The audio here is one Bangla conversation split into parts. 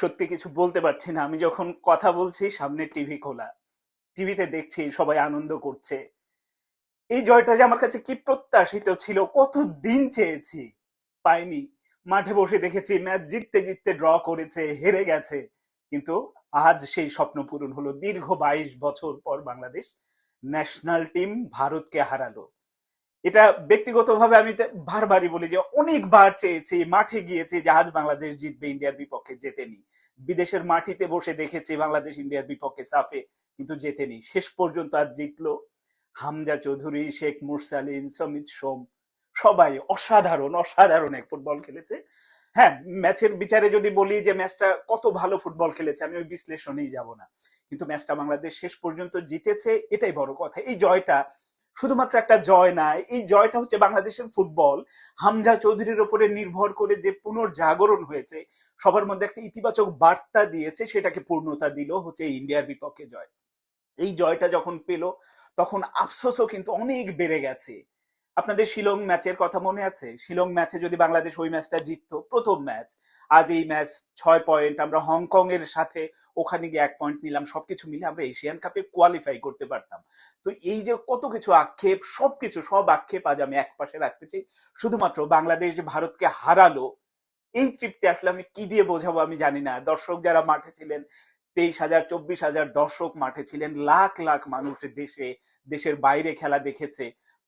সত্যি কিছু বলতে পারছি না। আমি যখন কথা বলছি, সামনে টিভি খোলা। টিভিতে দেখছি, সবাই আনন্দ করছে। এই জয়টা যে আমার কাছে কি প্রত্যাশিত ছিল, কত দিন চেয়েছি, পাইনি। মাঠে বসে দেখেছি, ম্যাচ জিততে জিততে ড্র করেছে, হেরে গেছে। কিন্তু আজ সেই স্বপ্ন পূরণ হলো। দীর্ঘ বাইশ বছর পর বাংলাদেশ ন্যাশনাল টিম ভারতকে হারালো। এটা ব্যক্তিগতভাবে আমি বারবারই বলি যে অনেকবার চেয়েছি, মাঠে গিয়েছি যে আজ বাংলাদেশ জিতবে, ইন্ডিয়ার বিপক্ষে জেতেনি। বিদেশের মাটিতে বসে দেখেছি বাংলাদেশ, ইন্ডিয়ার বিপক্ষে সাফে, কিন্তু জেতেনি। শেষ পর্যন্ত আজ জিতলো হামজা চৌধুরী, শেখ মুরসালিন, সমিত সোম, সবাই অসাধারণ অসাধারণ এক ফুটবল খেলেছে। হ্যাঁ ম্যাচের বিচারে যদি বলি যে ম্যাচটা কত ভালো ফুটবল খেলেছে, আমি ওই বিশ্লেষণেই যাব না। কিন্তু ম্যাচটা বাংলাদেশ শেষ পর্যন্ত জিতেছে, এটাই বড় কথা। এই জয়টা শুধুমাত্র একটা জয় না এই জয়টা হচ্ছে বাংলাদেশের ফুটবল। হামজা চৌধুরীর ওপরে নির্ভর করে যে পুনর্জাগরণ হয়েছে, সবার মধ্যে একটা ইতিবাচক বার্তা দিয়েছে, সেটাকে পূর্ণতা দিল, হচ্ছে ইন্ডিয়ার বিপক্ষে জয়। এই জয়টা যখন পেল, তখন আফসোসও কিন্তু অনেক বেড়ে গেছে। আপনাদের শিলং ম্যাচের কথা মনে আছে? শিলং ম্যাচে যদি বাংলাদেশ ওই ম্যাচটা জিততো, প্রথম ম্যাচ, আজ এই ম্যাচ ছয় পয়েন্ট আমরা হংকং এর সাথে ওখানে গিয়ে এক পয়েন্ট নিলাম, সবকিছু মিলে আমরা এশিয়ান কাপে কোয়ালিফাই করতে পারতাম। তো এই যে কত কিছু আক্ষেপ, সবকিছু, সব আক্ষেপ আজ আমি এক পাশে রাখতে চাই। শুধুমাত্র বাংলাদেশ যে ভারতকে হারালো, এই তৃপ্তি আসলে আমি কি দিয়ে বোঝাবো আমি জানি না। দর্শক যারা মাঠে ছিলেন, তেইশ হাজার, চব্বিশ হাজার দর্শক মাঠে ছিলেন, লাখ লাখ মানুষ দেশে, দেশের বাইরে খেলা দেখেছে।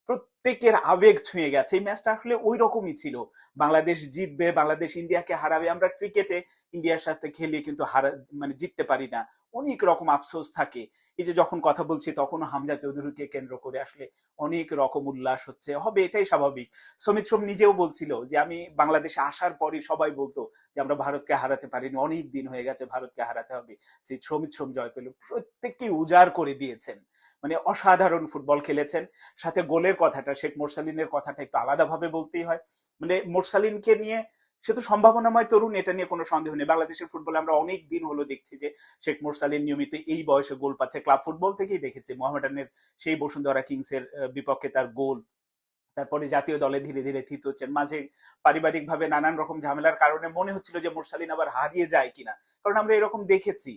প্রত্যেকের আবেগ ছুঁয়ে গেছে। এই ম্যাচটা আসলে ওই রকমই ছিল। বাংলাদেশ জিতবে, বাংলাদেশ ইন্ডিয়াকে হারাবে। আমরা ক্রিকেটে ইন্ডিয়ার সাথে খেলি কিন্তু হারা মানে জিততে পারি না। অনেক রকম আফসোস থাকে। এই যে যখন কথা বলছি তখনও হামজা চৌধুরীকে কেন্দ্র করে আসলে অনেক রকম উল্লাস হচ্ছে। হবে, এটাই স্বাভাবিক। সমিত সোম নিজেও বলছিল যে, আমি বাংলাদেশে আসার পরই সবাই বলতো যে, আমরা ভারতকে হারাতে পারিনি। অনেক দিন হয়ে গেছে ভারতকে হারাতে হবে। সেই সমিত সোম জয় পেল। প্রত্যেককে উজাড় করে দিয়েছেন। মানে অসাধারণ ফুটবল খেলেছেন। সাথে গোলের কথাটা, শেখ মোরসালিনের কথাটা একটু আলাদাভাবে বলতেই হয়। মানে মোরসালিনকে নিয়ে সে তো সম্ভাবনাময় তরুণ, এটা নিয়ে কোনো সন্দেহ নেই। বাংলাদেশের ফুটবলে আমরা অনেক দিন হলো দেখছি যে শেখ মোরসালিন নিয়মিত এই বয়সে গোল পাচ্ছে। ক্লাব ফুটবল থেকেই দেখেছি। মোহামেডানের সেই বসুন্ধরা কিংসের বিপক্ষে তার গোল। তারপরে জাতীয় দলে ধীরে ধীরে থিত হচ্ছেন। মাঝে পারিবারিক ভাবে নানান রকম ঝামেলার কারণে মনে হচ্ছিল যে মোরসালিন আবার হারিয়ে যায় কিনা। কারণ আমরা এরকম দেখেছি।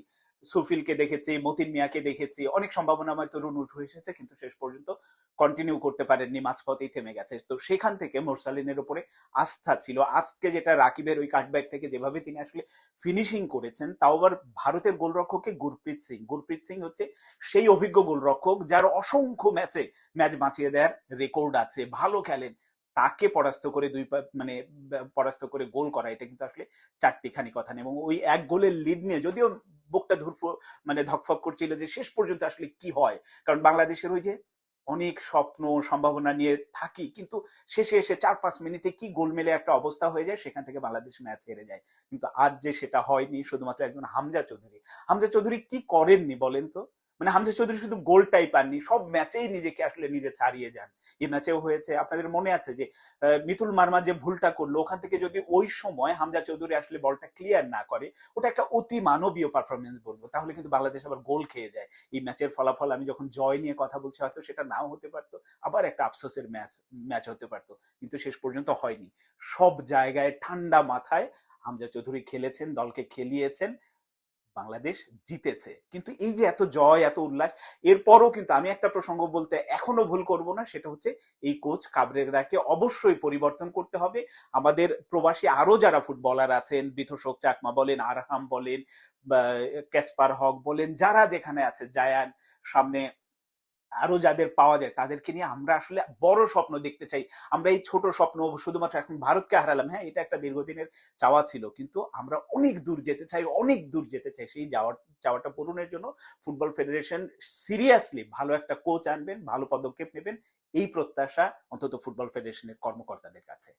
সুফিলকে দেখেছি, মতিন মিয়াকে দেখেছি। অনেক সম্ভাবনাময় তরুণ উঠে এসেছে, কিন্তু শেষ পর্যন্ত কন্টিনিউ করতে পারেননি, মাঝপথেই থেমে গেছে। তো সেখান থেকে মোরসালিনের উপরে আস্থা ছিল। আজকে যেটা রাকিবের ওই কাটব্যাক থেকে যেভাবে তিনি আসলে ফিনিশিং করেছেন, তাও আবার ভারতের গোলরক্ষককে গুরপ্রীত সিং। গুরপ্রীত সিং হচ্ছে সেই অভিজ্ঞ গোলরক্ষক যার অসংখ্য ম্যাচে ম্যাচ বাঁচিয়ে দেওয়ার রেকর্ড আছে। ভালো খেলেন। তাকে পরাস্ত করে দুই মানে পরাস্ত করে গোল করা, এটা কিন্তু আসলে চারটি খানি কথা নেই এবং ওই এক গোলের লিড নিয়ে যদিও বুকটা ধুরফ মানে ধকফক করছিল যে শেষ পর্যন্ত আসলে কি হয়? কারণ বাংলাদেশের ওই যে অনেক স্বপ্ন, সম্ভাবনা নিয়ে থাকি, কিন্তু শেষে এসে চার পাঁচ মিনিটে কি গোলমেলে একটা অবস্থা হয়ে যায়, সেখান থেকে বাংলাদেশ ম্যাচ হেরে যায়। কিন্তু আজ যে সেটা হয়নি, শুধুমাত্র একজন হামজা চৌধুরী। হামজা চৌধুরী কি করেননি বলেন তো? মানে হামজা চৌধুরী শুধু গোলটাই পাননি সব ম্যাচেই নিজেকে আসলে নিজে ছাড়িয়ে যান। এই ম্যাচেও হয়েছে। আপনাদের মনে আছে যে মিথুল মার্মা যে ভুলটা করল, ওখান থেকে যদি ওই সময় হামজা চৌধুরী আসলে বলটা ক্লিয়ার না করে, ওটা একটা অতি মানবীয় পারফরমেন্স বলব। তাহলে কিন্তু বাংলাদেশ আবার গোল খেয়ে যায়। এই ম্যাচের ফলাফল আমি যখন জয় নিয়ে কথা বলছি, হয়তো সেটা নাও হতে পারতো, আবার একটা আফসোসের ম্যাচ ম্যাচ হতে পারতো। কিন্তু শেষ পর্যন্ত হয়নি। সব জায়গায় ঠান্ডা মাথায় হামজা চৌধুরী খেলেছেন, দলকে খেলিয়েছেন। বাংলাদেশ জিতেছে। কিন্তু এই যে এত জয়, এত উল্লাস, এরপরও কিন্তু আমি একটা প্রসঙ্গ বলতে এখনও ভুল করব না, সেটা হচ্ছে এই কোচ কাবরেরাকে অবশ্যই পরিবর্তন করতে হবে। আমাদের প্রবাসী আরও যারা ফুটবলার আছেন বিথোষক চাকমা বলেন, আরহাম বলেন ক্যাসপার হক বলেন, যারা যেখানে আছে, জায়ান, সামনে আরও যাদের পাওয়া যায় তাদেরকে নিয়ে আমরা আসলে বড় স্বপ্ন দেখতে চাই। আমরা এই ছোট স্বপ্ন শুধুমাত্র এখন ভারতকে হারালাম। হ্যাঁ এটা একটা দীর্ঘদিনের চাওয়া ছিল। কিন্তু আমরা অনেক দূর যেতে চাই, অনেক দূর যেতে চাই। সেই যাওয়ার চাওয়াটা পূরণের জন্য ফুটবল ফেডারেশন সিরিয়াসলি ভালো একটা কোচ আনবেন, ভালো পদক্ষেপ নেবেন। এই প্রত্যাশা অন্তত ফুটবল ফেডারেশনের কর্মকর্তাদের কাছে।